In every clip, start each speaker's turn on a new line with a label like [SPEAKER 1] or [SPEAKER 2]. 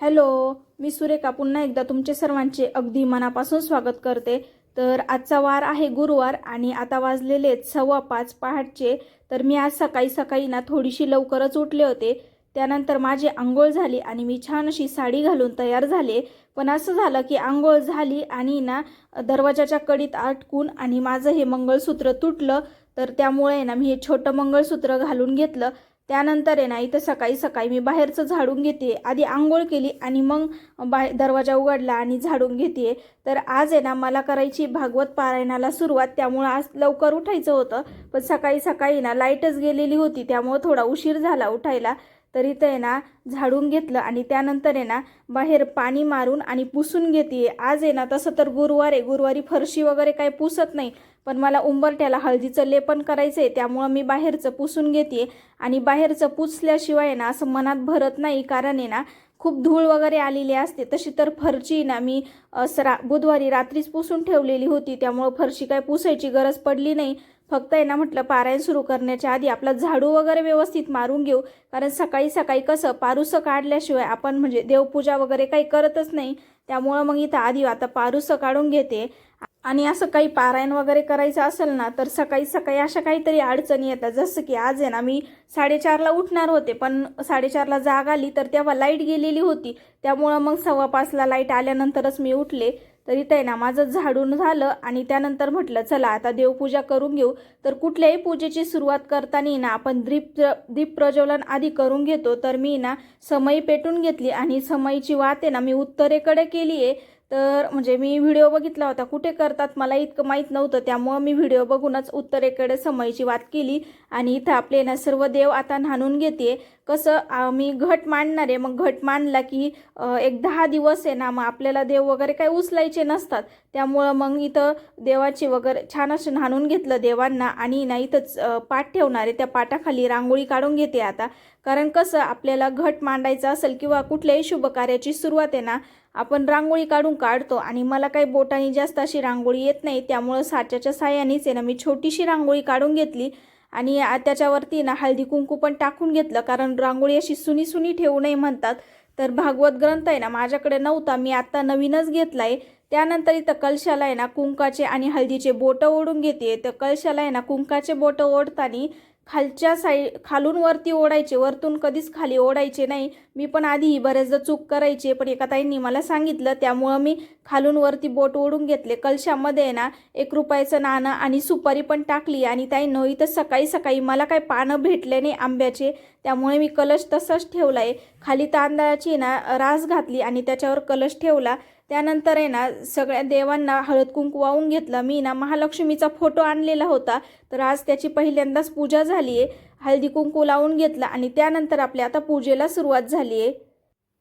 [SPEAKER 1] Hello मी सुरेखा. पुन्हा एकदा तुमचे सर्वांचे अगदी मनापासून स्वागत करते. तर आजचा वार आहे गुरुवार आणि आता वाजलेले सव्वा पाच पहाटचे. तर मी आज सकाळी सकाळी ना थोडीशी लवकरच उठले होते. त्यानंतर माझी आंघोळ झाली आणि मी छान अशी साडी घालून तयार झाले. पण असं झालं की आंघोळ झाली आणि ना दरवाजाच्या कडीत अटकून आणि माझं हे मंगळसूत्र तुटलं. तर त्यामुळे ना मी हे छोटं मंगळसूत्र घालून घेतलं. त्यानंतर आहे ना इथं सकाळी सकाळी मी बाहेरचं झाडून घेते. आधी आंघोळ केली आणि मग बाहेर दरवाजा उघडला आणि झाडून घेते. तर आज आहे ना मला करायची भागवत पारायणाला सुरुवात. त्यामुळं आज लवकर उठायचं होतं. पण सकाळी सकाळी ना लाईटच गेलेली होती. त्यामुळं थोडा उशीर झाला उठायला. तर इथं आहे ना झाडून घेतलं आणि त्यानंतर आहे ना बाहेर पाणी मारून आणि पुसून घेते आज आहे ना तसं तर गुरुवार आहे. गुरुवारी फरशी वगैरे काही पुसत नाही. पण मला उंबरट्याला हळदीचं लेपन करायचं आहे त्यामुळं मी बाहेरचं पुसून घेते आणि बाहेरचं पुसल्याशिवाय ना असं मनात भरत नाही. कारण आहे ना खूप धूळ वगैरे आलेली असते. तशी तर फरची ना मी असं बुधवारी रात्रीच पुसून ठेवलेली होती. त्यामुळं फरशी काय पुसायची गरज पडली नाही. फक्त आहे ना म्हटलं पारायण सुरू करण्याच्या आधी आपला झाडू वगैरे व्यवस्थित मारून घेऊ. कारण सकाळी सकाळी कसं पारुसं काढल्याशिवाय आपण म्हणजे देवपूजा वगैरे काही करतच नाही. त्यामुळं मग इथं आधी आता पारुसं काढून घेते. आणि असं काही पारायण वगैरे करायचं असेल ना तर सकाळी सकाळी अशा काहीतरी अडचणी येतात. जसं की आज आहे ना मी साडेचारला उठणार होते पण साडेचारला जाग आली तर तेव्हा लाइट गेलेली होती. त्यामुळं मग सव्वा पाचला लाइट आल्यानंतरच मी उठले. तर इथं आहे ना माझं झाडून झालं आणि त्यानंतर म्हटलं चला आता देवपूजा करून घेऊ. तर कुठल्याही पूजेची सुरुवात करताना ना आपण दीप दीप प्रज्वलन आधी करून घेतो तर मी ना समई पेटून घेतली आणि समईची वात आहे ना मी उत्तरेकडे केली आहे तर म्हणजे मी व्हिडिओ बघितला होता कुठे करतात मला इतकं माहीत नव्हतं त्यामुळं मी व्हिडिओ बघूनच उत्तरेकडे समयची वात केली आणि इथं आपले ना सर्व देव आता न्हाणून घेते कसं मी घट मांडणार आहे मग घट मांडला की एक दहा दिवस आहे ना मग आपल्याला देव वगैरे काही उचलायचे नसतात. त्यामुळं मग इथं देवाचे वगैरे छान असं न्हाणून घेतलं देवांना आणि ना इथंच पाठ ठेवणार आहे त्या पाटाखाली रांगोळी काढून घेते आता. कारण कसं आपल्याला घट मांडायचं असेल किंवा कुठल्याही शुभ कार्याची सुरुवात आहे ना आपण रांगोळी काढून काढतो आणि मला काही बोटाने जास्त अशी रांगोळी येत नाही त्यामुळं साच्याच्या साह्यानेच आहे ना मी छोटीशी रांगोळी काढून घेतली आणि त्याच्यावरती ना हळदी कुंकू पण टाकून घेतलं कारण रांगोळी अशी सुनी सुनी ठेवू नये म्हणतात. तर भागवत ग्रंथ आहे ना माझ्याकडे नव्हता मी आत्ता नवीनच घेतला आहे त्यानंतर इथं कलशाला आहे ना कुंकाचे आणि हळदीचे बोटं ओढून घेते. तर कलशाला आहे ना कुंकाचे बोटं ओढताना खालच्या साईड खालून वरती ओढायचे. वरतून कधीच खाली ओढायचे नाही. मी पण आधीही बऱ्याचदा चूक करायचे पण एका ताईंनी मला सांगितलं त्यामुळं मी खालून वरती बोट ओढून घेतले. कलशामध्ये आहे ना एक रुपयाचं नाणं आणि सुपारी पण टाकली आणि ताई न इथं सकाळी सकाळी मला काही पानं भेटले नाही आंब्याचे. त्यामुळे मी कलश तसंच ठेवला आहे खाली तांदळाची ना रास घातली आणि त्याच्यावर कलश ठेवला. त्यानंतर आहे ना सगळ्या देवांना हळद कुंकू वाहून घेतलं. मी ना महालक्ष्मीचा फोटो आणलेला होता. तर आज त्याची पहिल्यांदाच पूजा झाली आहे. हळदी कुंकू लावून घेतला आणि त्यानंतर आपल्या आता पूजेला सुरुवात झाली आहे.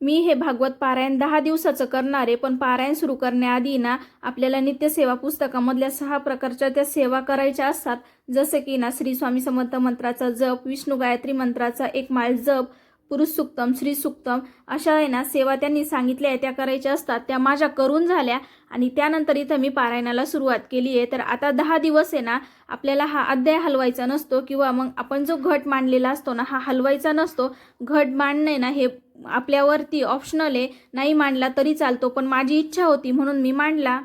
[SPEAKER 1] मी हे भागवत पारायण दहा दिवसाचं करणार आहे पण पारायण सुरू करण्याआधी ना आपल्याला नित्यसेवा पुस्तकामधल्या सहा प्रकारच्या त्या सेवा करायच्या असतात. जसे की ना श्री स्वामी समर्थ मंत्राचा जप विष्णू गायत्री मंत्राचा एक माळ जप पुरुष सुक्तम श्री सुक्तम अशा आहे ना सेवा त्यांनी सांगितल्या आहे त्या करायच्या असतात त्या माझ्या करून झाल्या आणि त्यानंतर इथं मी पारायणाला सुरुवात केली आहे. तर आता दहा दिवस आहे ना आपल्याला हा अध्याय हलवायचा नसतो किंवा मग आपण जो घट मांडलेला असतो ना हा हलवायचा नसतो. घट मांडणे ना हे आपल्यावरती ऑप्शनल आहे नाही मांडला तरी चालतो पण माझी इच्छा होती म्हणून मी मांडला.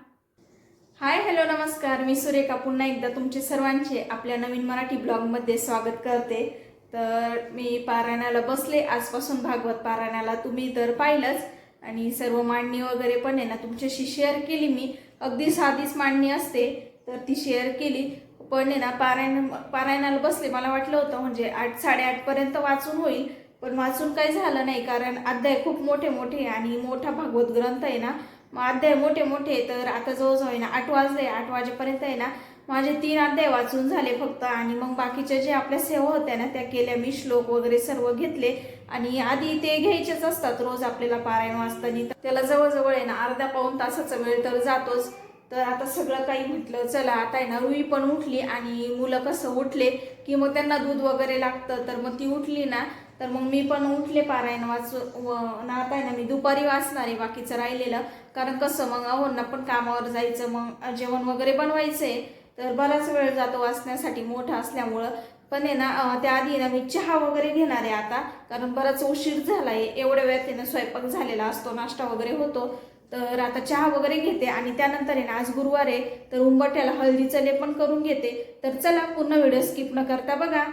[SPEAKER 1] हाय हॅलो नमस्कार. मी सुरेखा. पुन्हा एकदा तुमचे सर्वांचे आपल्या नवीन मराठी ब्लॉगमध्ये स्वागत करते. तर मी पारायणाला बसले. आजपासून भागवत पारायणाला तुम्ही तर पाहिलंच. आणि सर्व मांडणी वगैरे पण आहे ना तुमच्याशी शेअर केली मी. अगदी साधीच मांडणी असते तर ती शेअर केली. पण आहे ना पारायण पारायणाला बसले. मला वाटलं होतं म्हणजे आठ साडेआठपर्यंत वाचून होईल. पण वाचून काही झालं नाही कारण अध्याय खूप मोठे मोठे आणि मोठा भागवत ग्रंथ आहे ना. मग अध्याय मोठे मोठे तर आता जवळजवळ आहे ना आठ वाजले आठ वाजेपर्यंत आहे ना माझे तीन अध्याय वाचून झाले फक्त आणि मग बाकीच्या जे आपल्या सेवा होत्या ना त्या केल्या मी श्लोक वगैरे सर्व घेतले. आणि आधी ते घ्यायचेच असतात रोज आपल्याला पारायण वाचताना. त्याला जवळजवळ आहे ना अर्धा पाऊन तासाचा वेळ तर जातोच. तर आता सगळं काही म्हटलं चला आता आहे ना रुई पण उठली आणि मुलं कसं उठले की मग त्यांना दूध वगैरे लागतं तर मग ती उठली ना तर मग मी पण उठले पारायण वाच व ना आता आहे ना मी दुपारी वाचणार आहे बाकीचं राहिलेलं. कारण कसं मग अहोंना पण कामावर जायचं मग जेवण वगैरे बनवायचं आहे तर बराच वेळ जातो वाचण्यासाठी मोठा असल्यामुळं. पण आहे ना त्याआधी ना मी चहा वगैरे घेणार आहे आता. कारण बराच उशीर झाला आहे एवढ्या वेळात त्यानं स्वयंपाक झालेला असतो नाश्ता वगैरे होतो. तर आता चहा वगैरे घेते आणि त्यानंतर आहे ना आज गुरुवार आहे. तर उंबरठ्याला हळदीचं पण करून घेते. तर चला पूर्ण व्हिडिओ स्किप न करता बघा.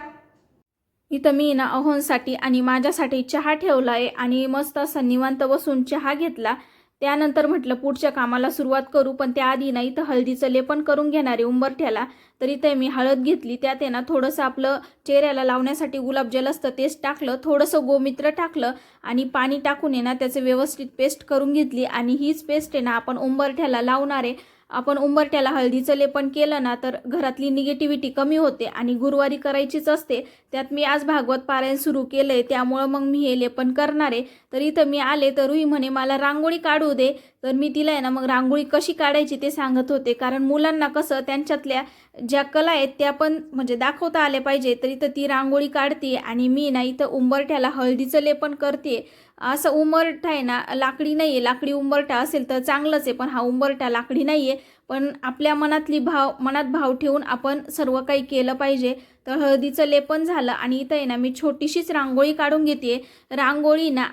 [SPEAKER 1] इथं मी ना अहोनसाठी आणि माझ्यासाठी चहा ठेवला आहे. आणि मस्त असा निवांत बसून चहा घेतला. त्यानंतर म्हटलं पुढच्या कामाला सुरुवात करू पण त्याआधी ना इथं हळदीचं लेपन करून घेणारे उंबरठ्याला. तर इथे मी हळद घेतली त्यात आहे ना थोडंसं आपलं चेहऱ्याला लावण्यासाठी गुलाबजल असतं तेच टाकलं थोडंसं गोमित्र टाकलं आणि पाणी टाकून आहे ना त्याचं व्यवस्थित पेस्ट करून घेतली आणि हीच पेस्ट आहे ना आपण उंबरठ्याला लावणार आहे. आपण उंबरठ्याला हळदीचं लेपन केलं ना तर घरातली निगेटिव्हिटी कमी होते आणि गुरुवारी करायचीच असते. त्यात मी आज भागवत पारायण सुरू केलं आहे त्यामुळं मग मी हे लेपन करणार आहे. तर इथं मी आले तर रुई म्हणे मला रांगोळी काढू दे. तर मी तिला आहे ना मग रांगोळी कशी काढायची ते सांगत होते. कारण मुलांना कसं त्यांच्यातल्या ज्या कला आहेत त्या पण म्हणजे दाखवता आल्या पाहिजे. तर इथं ती रांगोळी काढते आणि मी ना इथं उंबरठ्याला हळदीचं लेपन करते. असं उंबरठा आहे ना लाकडी नाही आहे लाकडी उंबरठा असेल तर चांगलंच आहे पण हा उंबरठा लाकडी नाही आहे पण आपल्या मनातली भाव मनात भाव ठेवून आपण सर्व काही केलं पाहिजे. तर हळदीचं लेपन झालं आणि इथं आहे ना मी छोटीशीच रांगोळी काढून घेते रांगोळी ना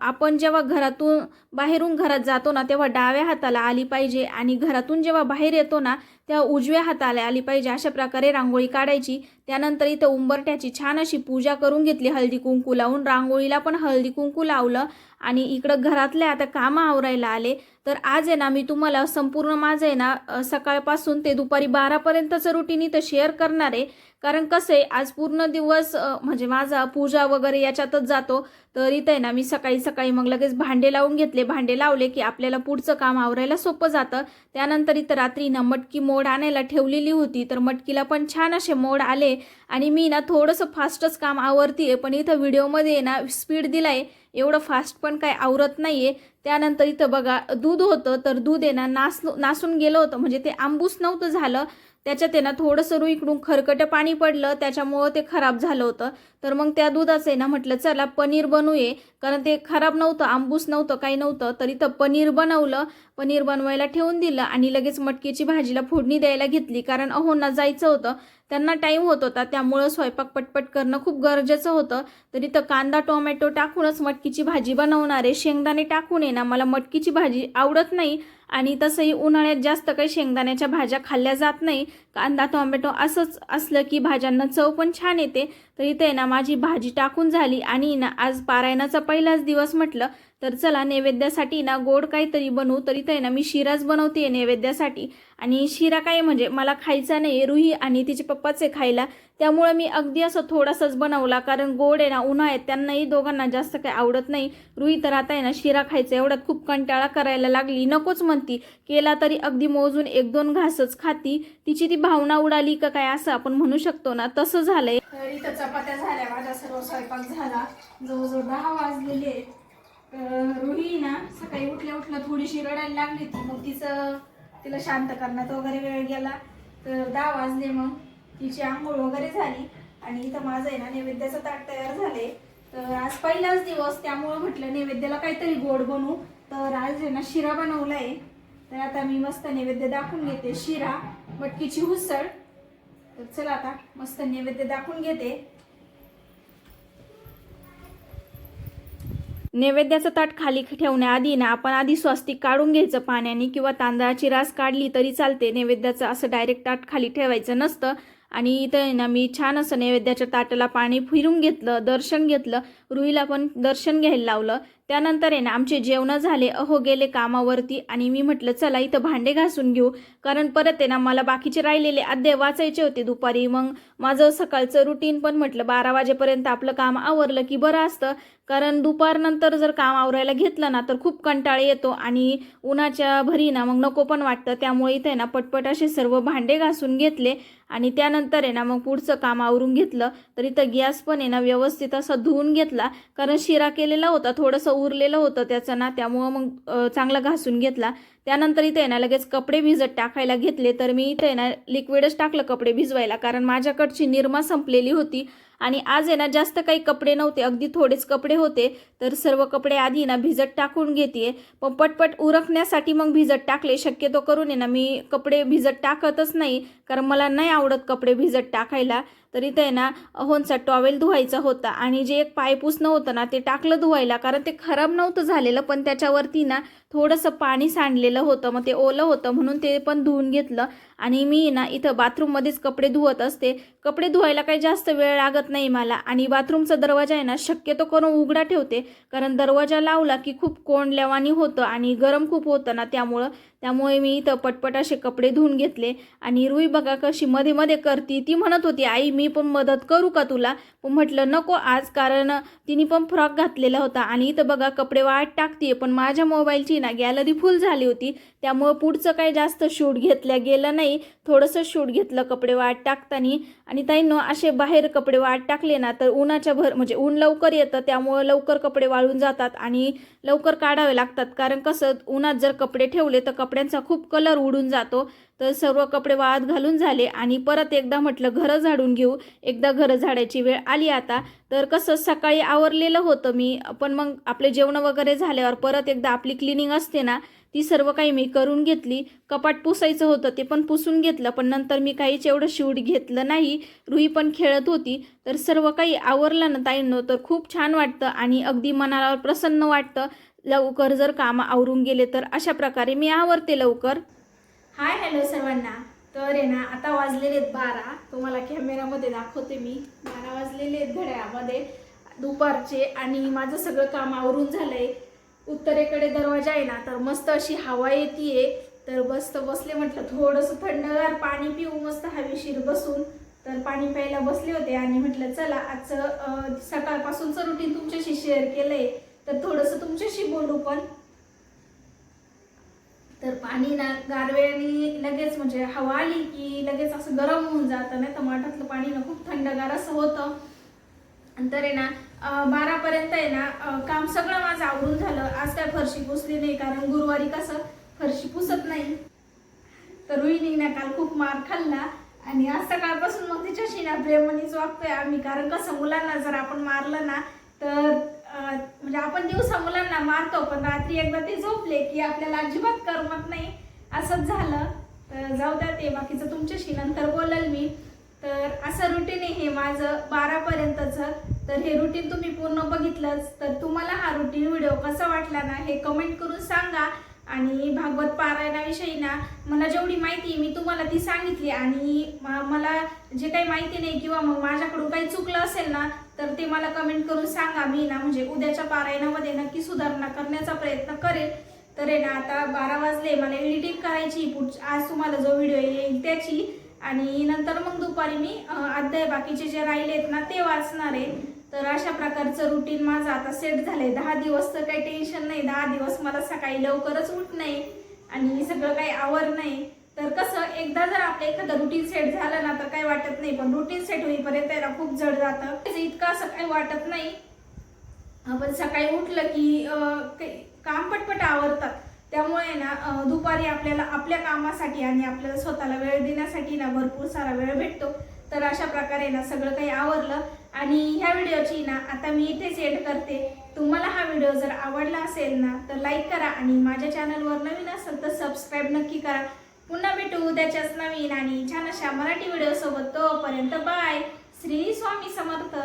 [SPEAKER 1] आपण जेव्हा घरातून बाहेरून घरात जातो ना तेव्हा डाव्या हाताला आली पाहिजे आणि घरातून जेव्हा बाहेर येतो ना तेव्हा उजव्या हाताला आली पाहिजे अशा प्रकारे रांगोळी काढायची. त्यानंतर इथं उंबरट्याची छान अशी पूजा करून घेतली हळदी कुंकू लावून. रांगोळीला पण हळदी कुंकू लावलं आणि इकडं घरातले आता कामं आवरायला आले. तर आज आहे ना मी तुम्हाला संपूर्ण माझं आहे ना सकाळपासून ते दुपारी बारापर्यंतचं रुटीन इथं शेअर करणार आहे. कारण कसं आहे आज पूर्ण दिवस म्हणजे माझा पूजा वगैरे याच्यातच जातो. तर इथं आहे ना मी सकाळी सकाळी मग लगेच भांडे लावून घेतले. भांडे लावले की आपल्याला पुढचं काम आवरायला सोपं जातं. त्यानंतर इथं रात्री ना मटकी मोड आणायला ठेवलेली होती. तर मटकीला पण छान असे मोड आले. आणि मी ना थोडंसं फास्टच काम आवरतीये. पण इथं व्हिडिओमध्ये ना स्पीड दिलाय. एवढं फास्ट पण काय आवरत नाहीये. त्यानंतर इथं बघा दूध होतं. तर दूध आहे ना नास नासून गेलं होतं. म्हणजे ते आंबूस नव्हतं झालं. त्याच्यात आहे ना थोडंसं रुईकडून खरकटं पाणी पडलं त्याच्यामुळं ते खराब झालं होतं. तर मग त्या दुधाचं आहे ना म्हटलं चला पनीर बनवूये. कारण ते खराब नव्हतं आंबूस नव्हतं काही नव्हतं. तर इथं पनीर बनवलं पनीर बनवायला ठेवून दिलं आणि लगेच मटकीची भाजीला फोडणी द्यायला घेतली. कारण अहोंना जायचं होतं त्यांना टाईम होत होता. त्यामुळं स्वयंपाक पटपट करणं खूप गरजेचं होतं. तर इथं कांदा टोमॅटो टाकूनच मटकीची भाजी बनवणार आहे. शेंगदाणे टाकून येणार मला मटकीची भाजी आवडत नाही. आणि तसंही उन्हाळ्यात जास्त काही शेंगदाण्याच्या भाज्या खाल्ल्या जात नाही. कांदा टोमॅटो असंच असलं की भाज्यांना चव पण छान येते. तर इथे आहे ना माझी भाजी टाकून झाली आणि ना आज पारायणाचा पहिलाच दिवस म्हटलं तर चला नैवेद्यासाठी ना गोड काहीतरी बनवू. तर इथे ना मी शिराच बनवते नैवेद्यासाठी. आणि शिरा काय म्हणजे मला खायचा नाही रुही आणि तिचे पप्पाचे खायला. त्यामुळं मी अगदी असं थोडासाच बनवला कारण गोड आहे ना उन्हाळ्यात त्यांनाही दोघांना जास्त काही आवडत नाही. रुई तर आता आहे ना शिरा खायचा एवढ्यात खूप कंटाळा करायला लागली. नकोच म्हणती केला तरी अगदी मोजून एक दोन घासच खाती. तिची ती भावना उडाली का काय असं आपण म्हणू शकतो ना तसं झालंय. इथं चपात्या झाल्या माझा सर्व स्वयंपाक झाला. जवळजवळ दहा वाजलेले रुही ना सकाळी उठल्या उठल्या थोडीशी रडायला लागली ती मग तिचं तिला शांत करण्यात वगैरे वेळ गेला. तर दहा वाजले मग. तिची आंघोळ वगैरे झाली आणि इथं माझं आहे ना नैवेद्याचं ताट तयार झाले तर आज पहिलाच दिवस त्यामुळं म्हटलं नैवेद्याला काहीतरी गोड बनवू. तर आज आहे ना शिरा बनवलाय. तर आता मी मस्त नैवेद्य दाखवून घेते. शिरा मटकीची उसळ. तर चला आता मस्त नैवेद्य दाखवून घेते. नैवेद्याचं ताट खाली ठेवण्याआधी ना आपण आधी स्वस्तिक काढून घ्यायचं पाण्याने किंवा तांदळाची रास काढली तरी चालते. नैवेद्याचं असं डायरेक्ट ताट खाली ठेवायचं नसतं. आणि इथं आहे ना मी छान असं नैवेद्याच्या ताटाला पाणी फिरून घेतलं दर्शन घेतलं. रुईला पण दर्शन घ्यायला लावलं. त्यानंतर आहे ना आमचे जेवणं झाले. अहो गेले कामावरती. आणि मी म्हटलं चला इथं भांडे घासून घेऊ. कारण परत आहे ना मला बाकीचे राहिलेले अध्याय वाचायचे होते दुपारी. मग माझं सकाळचं रुटीन पण म्हटलं बारा वाजेपर्यंत आपलं काम आवरलं की बरं असतं. कारण दुपारनंतर जर काम आवरायला घेतलं ना तर खूप कंटाळा येतो आणि उन्हाच्या भरी ना मग नको पण वाटतं. त्यामुळे इथे ना पटपट असे सर्व भांडे घासून घेतले. आणि त्यानंतर आहे ना मग पुढचं काम आवरून घेतलं. तर इथं गॅस पण आहे ना व्यवस्थित असं धुवून घेतला. कारण शिरा केलेला होता थोडंसं उरलेलं होतं त्याचं ना त्यामुळं मग चांगला घासून घेतला. त्यानंतर इथे आहे ना लगेच कपडे भिजत टाकायला घेतले तर मी इथे आहे ना लिक्विडच टाकलं कपडे भिजवायला कारण माझ्याकडची निरमा संपलेली होती. आणि आज आहे ना जास्त काही कपडे नव्हते अगदी थोडेच कपडे होते तर सर्व कपडे आधी ना भिजत टाकून घेते पण पटपट उरकण्यासाठी मग भिजत टाकले शक्यतो करून आहे ना मी कपडे भिजत टाकतच नाही कारण मला नाही आवडत कपडे भिजत टाकायला. तर इथे आहे ना होनचा टॉवेल धुवायचा होता आणि जे एक पायपुसणं होतं ना ते टाकलं धुवायला कारण ते खराब नव्हतं झालेलं पण त्याच्यावरती ना थोडंसं पाणी सांडलेलं होतं मग ते ओलं होतं म्हणून ते पण धुवून घेतलं. आणि मी ना इथं बाथरूममध्येच कपडे धुवत असते. कपडे धुवायला काही जास्त वेळ लागत नाही मला. आणि बाथरूमचा दरवाजा आहे ना शक्यतो करून उघडा ठेवते. कारण दरवाजा लावला की खूप कोंडल्यावानी होतं आणि गरम खूप होतं ना त्यामुळं. त्यामुळे मी इथं पटपट असे कपडे धुवून घेतले. आणि रुई बघा कशी मध्ये मध्ये करती. ती म्हणत होती आई मी पण मदत करू का तुला? पण म्हटलं नको आज कारण तिने पण फ्रॉक घातलेला होता. आणि इथं बघा कपडे वाट टाकते पण माझ्या मोबाईलची ना गॅलरी फुल झाली होती. त्यामुळं पुढचं काही जास्त शूट घेतल्या गेलं नाही. थोडंसं शूट घेतलं कपडे वाट टाकताना. आणि ताईंनो असे बाहेर कपडे वाट टाकले ना तर उन्हाच्या भर म्हणजे ऊन लवकर येतं त्यामुळं लवकर कपडे वाळून जातात आणि लवकर काढावे लागतात. कारण कसं उन्हात जर कपडे ठेवले तर कपड्यांचा खूप कलर उडून जातो. तर सर्व कपडे वाळत घालून झाले आणि परत एकदा म्हटलं घरं झाडून घेऊ. एकदा घरं झाडायची वेळ आली आता. तर कसं सकाळी आवरलेलं होतं मी पण मग आपले जेवण वगैरे झाल्यावर परत एकदा आपली क्लिनिंग असते ना ती सर्व काही मी करून घेतली. कपाट पुसायचं होतं ते पण पुसून घेतलं पण नंतर मी काहीच एवढं शूट घेतलं नाही. रुई पण खेळत होती. तर सर्व काही आवरलं ना ताईंनो तर खूप छान वाटतं आणि अगदी मनाला प्रसन्न वाटतं. लवकर जर कामं आवरून गेले तर अशा प्रकारे मी आवरते लवकर. हाय हॅलो सर्वांना. तर आहे ना आता वाजलेले आहेत बारा. तुम्हाला कॅमेरामध्ये दाखवते मी. बारा वाजलेले आहेत घड्यामध्ये दुपारचे आणि माझं सगळं काम आवरून झालं आहे उत्तरेकडे दरवाजा आहे ना तर मस्त अशी हवा येते तर मस्त बसले म्हटलं थोडंसं थंडगार पाणी पिऊ मस्त हवेशीर बसून. तर पाणी प्यायला बसले होते आणि म्हटलं चला आजचं सकाळपासूनचं रुटीन तुमच्याशी शेअर केलंय. तर थोडंसं तुमच्याशी बोलू पण. तर पाणी ना गारव्याने लगेच म्हणजे हवा आली की लगेच असं गरम होऊन जातं. नाही तर माठातलं पाणी ना खूप थंडगार असं होतं. तर आहे ना बारापर्यंत आहे ना काम सगळं आज काय फरशी पुसली नाही कारण गुरुवारी कसं फरशी पुसत नाही. तर रुईनी काल खूप मार खाल्ला आणि आज सकाळपासून मग तिच्याशी ना प्रेमानेच वागतोय आम्ही. कारण कसं मुलांना जर आपण मारलं ना तर म्हणजे आपण दिवसा मुलांना मारतो पण रात्री एकदा ते झोपले की आपल्याला अजिबात करमत नाही. असंच झालं. तर जाऊ द्या ते बाकीचं तुमच्याशी नंतर बोलेल मी. तर असं रुटीन आहे हे माझं बारापर्यंतचं. तर हे रुटीन तुम्ही पूर्ण बघितलंच. तर तुम्हाला हा रुटीन व्हिडिओ कसा वाटला ना हे कमेंट करून सांगा. आणि भागवत पारायणाविषयी ना मला जेवढी माहिती आहे मी तुम्हाला ती सांगितली. आणि मला जे काही माहिती नाही किंवा मग माझ्याकडून काही चुकलं असेल ना तर ते मला कमेंट करून सांगा. मी ना म्हणजे उद्याच्या पारायणामध्ये नक्की सुधारणा करण्याचा प्रयत्न करेल तर आहे ना आता बारा वाजले मला एडिटिंग करायची पुढ आज तुम्हाला जो व्हिडिओ येईल त्याची. आणि नंतर मग दुपारी मी अध्याय बाकीचे जे राहिले आहेत ना ते वाचणार आहे. तर अशा प्रकारचं रुटीन माझं आता सेट झालंय. दहा दिवस तर काही टेन्शन नाही. दहा दिवस मला सकाळी लवकरच उठ नाही आणि सगळं काही आवर नाही तर कसं एकदा जर आपलं एखादं रुटीन सेट झालं ना तर काही वाटत नाही. पण रुटीन सेट होईपर्यंत याला खूप जड जातं इतकं असं काही वाटत नाही. आपण सकाळी उठलं की काही काम पटपट आवरतात. त्यामुळे ना दुपारी आपल्याला आपल्या कामासाठी आणि आपल्याला स्वतःला वेळ देण्यासाठी ना भरपूर सारा वेळ भेटतो. तर अशा प्रकारे ना सगळं काही आवरलं. आणि ह्या व्हिडिओची ना आता मी इथेच एड करते. तुम्हाला हा व्हिडिओ जर आवडला असेल ना तर लाईक करा आणि माझ्या चॅनलवर नवीन असेल तर सबस्क्राईब नक्की करा. पुन्हा भेटू उद्याच्याच नवीन आणि छान अशा मराठी व्हिडिओसोबत तोपर्यंत बाय श्री स्वामी समर्थ.